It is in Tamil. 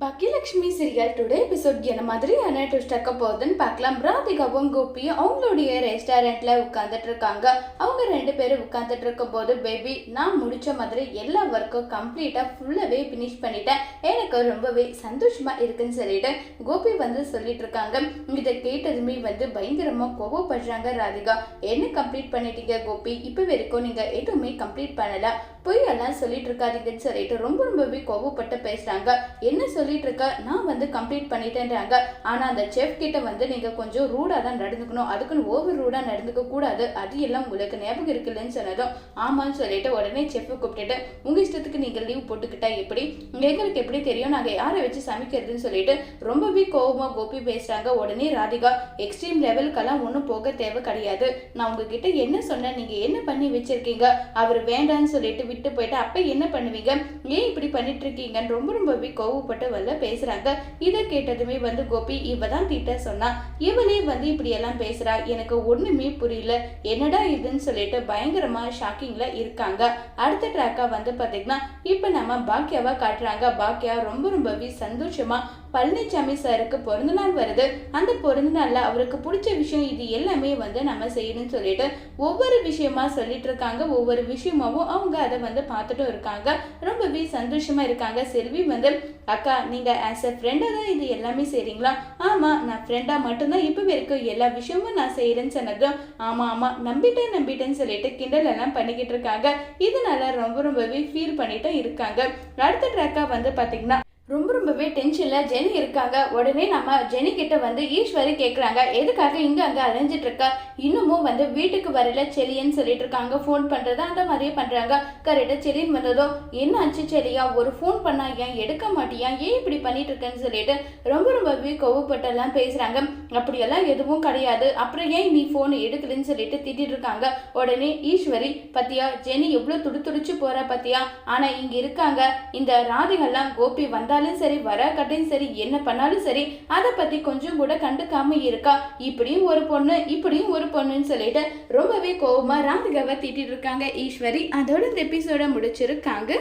பாக்கியலட்சுமி சீரியல் டுடே எபிசோட் என்ன மாதிரியான ட்விஸ்ட் இருக்க போகுதுன்னு பார்க்கலாம். ராதிகாவும் கோபியும் அவங்களுடைய ரெஸ்டாரண்ட்ல உட்காந்துட்டு இருக்காங்க. அவங்க ரெண்டு பேரும் உட்காந்துட்டு இருக்கும் போது பேபி நான் முடிச்ச மாதிரி எல்லா ஒர்க்கும் கம்ப்ளீட்டா ஃபுல்லாவே ஃபினிஷ் பண்ணிட்டேன். எனக்கு ரொம்பவே சந்தோஷமா இருக்குன்னு சொல்லிட்டு கோபி வந்து சொல்லிட்டு இருக்காங்க. இதை கேட்டதுமே வந்து பயங்கரமா கோவப்படுறாங்க ராதிகா. என்ன கம்ப்ளீட் பண்ணிட்டீங்க கோபி? இப்போ வரைக்கும் நீங்க எதுவுமே கம்ப்ளீட் பண்ணல. பொய்யெல்லாம் சொல்லிட்டு இருக்காதீங்கன்னு சொல்லிட்டு ரொம்ப ரொம்பவே கோவப்பட்டு பேசுறாங்க. என்ன சொல்லிட்டு இருக்க நான் வந்து கம்ப்ளீட் பண்ணிட்டேன்றாங்க. ஆனா அந்த செஃப் கிட்ட வந்து நீங்க கொஞ்சம் ரூடா தான் நடந்துக்கணும். அதுக்குன்னு ஓவர் ரூடா நடந்துக்க கூடாது. அது எல்லாம் உங்களுக்கு ஞாபகம் இருக்குல்லன்னு சொன்னதும் ஆமான்னு சொல்லிட்டு உடனே செஃப்பை கூப்பிட்டுட்டு உங்க இஷ்டத்துக்கு நீங்க லீவ் போட்டுக்கிட்டா எப்படி? எங்களுக்கு எப்படி தெரியும்? நாங்க யாரை வச்சு சமைக்கிறதுன்னு சொல்லிட்டு ரொம்பவே கோவமா கோபி பேசுறாங்க. உடனே ராதிகா எக்ஸ்ட்ரீம் லெவலுக்கெல்லாம் ஒன்றும் போக தேவை கிடையாது. நான் உங்ககிட்ட என்ன சொன்னேன்? நீங்க என்ன பண்ணி வச்சிருக்கீங்க? அவர் வேண்டான்னு சொல்லிட்டு விட்டு போயிட்டு அப்ப என்ன பண்ணுவீங்க? ஏன் இப்படி பண்ணிட்டு இருக்கீங்கன்னு ரொம்ப ரொம்பவே கோவப்பட்டு லெவல்ல பேசுறாங்க. இதை கேட்டதுமே வந்து கோபி இவ தான் திட்ட சொன்னா. இவளே வந்து இப்படி எல்லாம் பேசுறா. எனக்கு ஒண்ணுமே புரியல. என்னடா இதுன்னு சொல்லிட்டு பயங்கரமா ஷாக்கிங்ல இருக்காங்க. அடுத்த ட்ராக்கா வந்து பாத்தீங்கன்னா இப்ப நம்ம பாக்கியாவா காட்டுறாங்க. பாக்கியா ரொம்ப ரொம்பவே சந்தோஷமா பழனிசாமி சாருக்கு பிறந்த நாள் வருது. அந்த பிறந்த நாள்ல அவருக்கு பிடிச்ச விஷயம் இது எல்லாமே வந்து நம்ம செய்யணும்னு சொல்லிட்டு ஒவ்வொரு விஷயமா சொல்லிட்டு இருக்காங்க. ஒவ்வொரு விஷயமாவும் அவங்க அதை வந்து பார்த்துட்டும் இருக்காங்க. ரொம்பவே சந்தோஷமா இருக்காங்க. செல்வி வந்து அக்கா நீங்க ஆஸ் அ ஃப்ரெண்டா தான் இது எல்லாமே செய்கிறீங்களா ஆமா நான் ஃப்ரெண்டா மட்டும்தான் இப்போ வரைக்கும் எல்லா விஷயமும் நான் செய்யறேன்னு சொன்னதும் ஆமா ஆமா நம்பிட்டேன் நம்பிட்டேன்னு சொல்லிட்டு கிண்டல் எல்லாம் பண்ணிக்கிட்டு இருக்காங்க. இதனால ரொம்ப ரொம்பவே ஃபீல் பண்ணிட்டும் இருக்காங்க. அடுத்த ட்ராக்கா வந்து பாத்தீங்கன்னா ரொம்பவே டென்ஷனில் ஜெனி இருக்காங்க. உடனே நம்ம ஜெனி கிட்ட வந்து ஈஸ்வரி கேட்குறாங்க எதுக்காக இங்கே அங்கே அலைஞ்சிட்டு இருக்கா? இன்னமும் வந்து வீட்டுக்கு வரல செலியன்னு சொல்லிட்டு இருக்காங்க. ஃபோன் பண்ணுறது அந்த மாதிரியே பண்ணுறாங்க கரெக்டாக செலியன் வந்ததோ என்ன ஆச்சு செலியா? ஒரு ஃபோன் பண்ணா ஏன் எடுக்க மாட்டியா? ஏன் இப்படி பண்ணிட்டு இருக்கேன்னு சொல்லிட்டு ரொம்ப ரொம்பவே கோவப்பட்டெல்லாம் பேசுகிறாங்க அப்படியெல்லாம் எதுவும் கிடையாது. அப்புறம் ஏன் நீ ஃபோன் எடுக்கலன்னு சொல்லிட்டு திட்டிட்டு இருக்காங்க? உடனே ஈஸ்வரி பத்தியா ஜெனி எவ்வளோ துடி துடிச்சு போறா பத்தியா? ஆனால் இங்கே இருக்காங்க. இந்த ராதிகள்லாம் கோபி வந்தாலும் சரி வராக்கட்டையும் சரி என்ன பண்ணாலும் சரி அதை பத்தி கொஞ்சம் கூட கண்டுக்காம இருக்கா? இப்படியும் ஒரு பொண்ணு இப்படியும் ஒரு பொண்ணுன்னு சொல்லிட்டு ரொம்பவே கோவமா ராதிகாவை திட்டிட்டு இருக்காங்க. ஈஸ்வரி அதோட இந்த எபிசோட முடிச்சிருக்காங்க.